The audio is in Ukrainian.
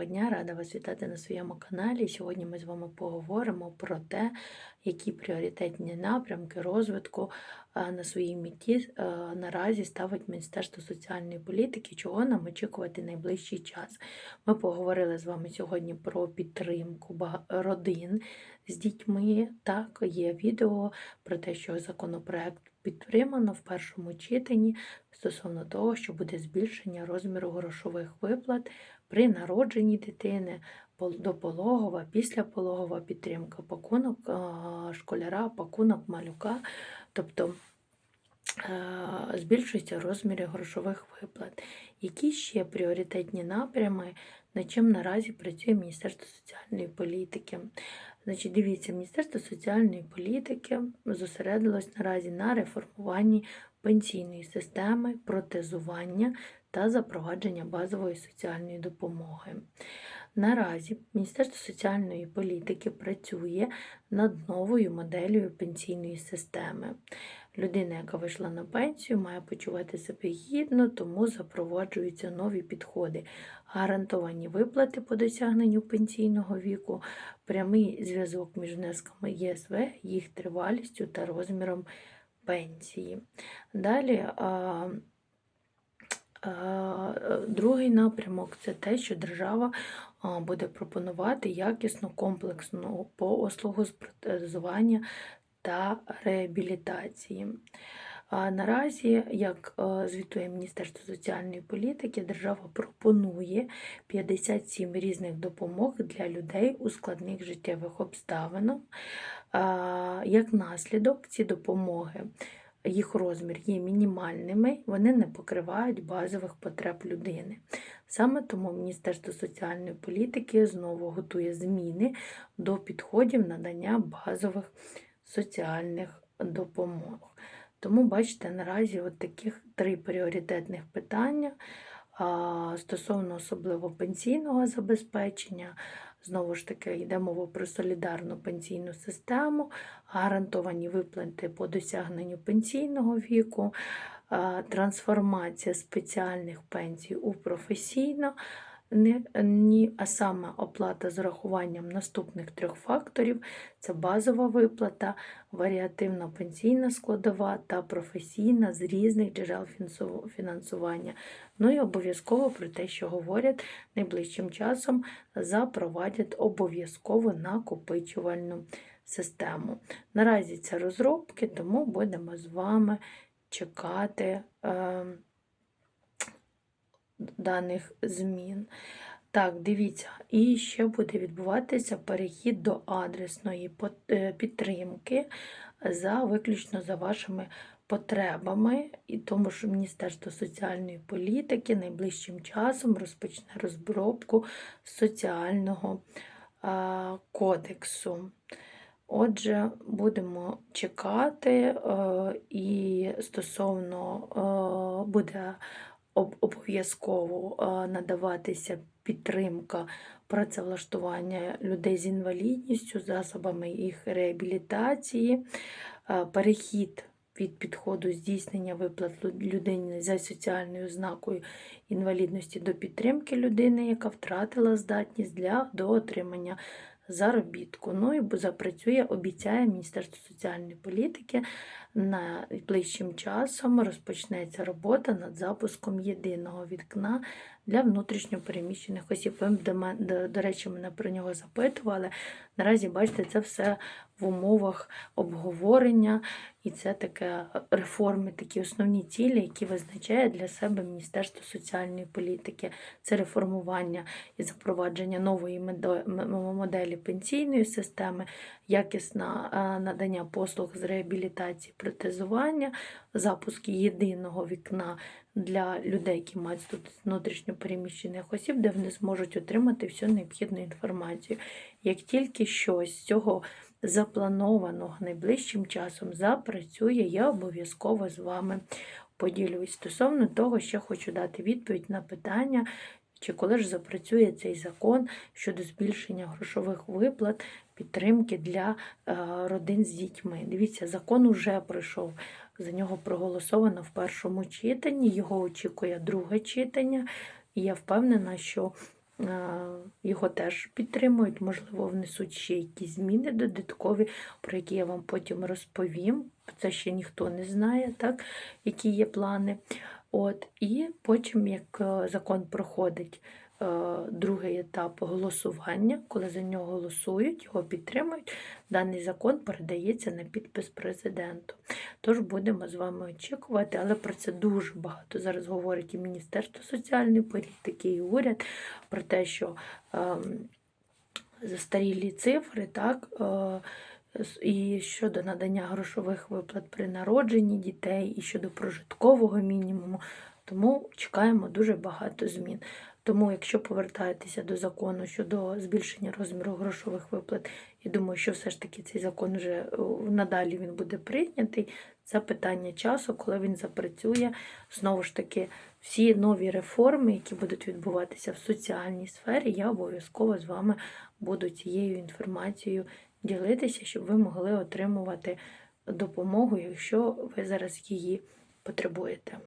Доброго дня, рада вас вітати на своєму каналі. Сьогодні ми з вами поговоримо про те, які пріоритетні напрямки розвитку е, на своїй меті е, наразі ставить Міністерство соціальної політики, чого нам очікувати найближчий час. Ми поговорили з вами сьогодні про підтримку родин з дітьми. Так, є відео про те, що законопроект підтримано в першому читанні стосовно того, що буде збільшення розміру грошових виплат при народженні дитини, допологова, післяпологова підтримка, пакунок школяра, пакунок малюка. Тобто е, збільшується розміри грошових виплат. Які ще пріоритетні напрями, над чим наразі працює Міністерство соціальної політики? Значить, дивіться, Міністерство соціальної політики зосередилось наразі на реформуванні пенсійної системи, протезування та запровадження базової соціальної допомоги. Наразі Міністерство соціальної політики працює над новою моделлю пенсійної системи. Людина, яка вийшла на пенсію, має почувати себе гідно, тому запроваджуються нові підходи, гарантовані виплати по досягненню пенсійного віку, прямий зв'язок між внесками ЄСВ, їх тривалістю та розміром пенсії. Далі другий напрямок це те, що держава буде пропонувати якісну комплексну послугу з протезування та реабілітації. Наразі, як е, звітує Міністерство соціальної політики, держава пропонує 57 різних допомог для людей у складних життєвих обставинах. Як наслідок, ці допомоги, їх розмір є мінімальними, вони не покривають базових потреб людини. Саме тому Міністерство соціальної політики знову готує зміни до підходів надання базових соціальних допомог. Тому, бачите, наразі от таких три пріоритетних питання стосовно особливо пенсійного забезпечення. Знову ж таки, йде мова про солідарну пенсійну систему, гарантовані виплати по досягненню пенсійного віку, трансформація спеціальних пенсій у професійно, не, ні, а саме оплата з урахуванням наступних трьох факторів: це базова виплата, варіативна пенсійна складова та професійна з різних джерел фінансування. Ну і обов'язково про те, що говорять найближчим часом, запровадять обов'язково накопичувальну систему. Наразі це розробки, тому будемо з вами чекати. Е, даних змін. Так, дивіться, і ще буде відбуватися перехід до адресної е, підтримки за виключно за вашими потребами, і тому що Міністерство соціальної політики найближчим часом розпочне розробку соціального а, кодексу. Отже, будемо чекати, е, і стосовно е, буде обов'язково надаватися підтримка працевлаштування людей з інвалідністю, засобами їх реабілітації, перехід від підходу здійснення виплат лю- людині за соціальною ознакою інвалідності до підтримки людини, яка втратила здатність для до отримання заробітку. Ну і запрацює, обіцяє Міністерство соціальної політики найближчим часом розпочнеться робота над запуском єдиного вікна для внутрішньопереміщених осіб. Ви до, до, до речі, мене про нього запитували. Наразі, бачите, це все в умовах обговорення, і це таке реформи, такі основні цілі, які визначає для себе Міністерство соціальної політики. Це реформування і запровадження нової моделі пенсійної системи, якісне е, надання послуг з реабілітації, протезування, запуск єдиного вікна для людей, які мають статус внутрішньопереміщених осіб, де вони зможуть отримати всю необхідну інформацію. Як тільки щось з цього запланованого найближчим часом запрацює, я обов'язково з вами поділюсь. Стосовно того, ще хочу дати відповідь на питання, чи коли ж запрацює цей закон щодо збільшення грошових виплат, підтримки для е, родин з дітьми. Дивіться, закон уже пройшов. За нього проголосовано в першому читанні, його очікує друге читання, і я впевнена, що е, його теж підтримують, можливо, внесуть ще якісь зміни додаткові, про які я вам потім розповім. Це ще ніхто не знає, так, які є плани. От, і потім, як е, закон проходить е, другий етап голосування, коли за нього голосують, його підтримують, даний закон передається на підпис президенту. Тож будемо з вами очікувати, але про це дуже багато зараз говорить і Міністерство соціальної політики, і уряд про те, що ем, застарілі цифри, так. І щодо надання грошових виплат при народженні дітей, і щодо прожиткового мінімуму. Тому чекаємо дуже багато змін. Тому, якщо повертаєтеся до закону щодо збільшення розміру грошових виплат, я думаю, що все ж таки цей закон вже надалі він буде прийнятий. Це питання часу, коли він запрацює. Знову ж таки, всі нові реформи, які будуть відбуватися в соціальній сфері, я обов'язково з вами буду цією інформацією ділитися, щоб ви могли отримувати допомогу, якщо ви зараз її потребуєте.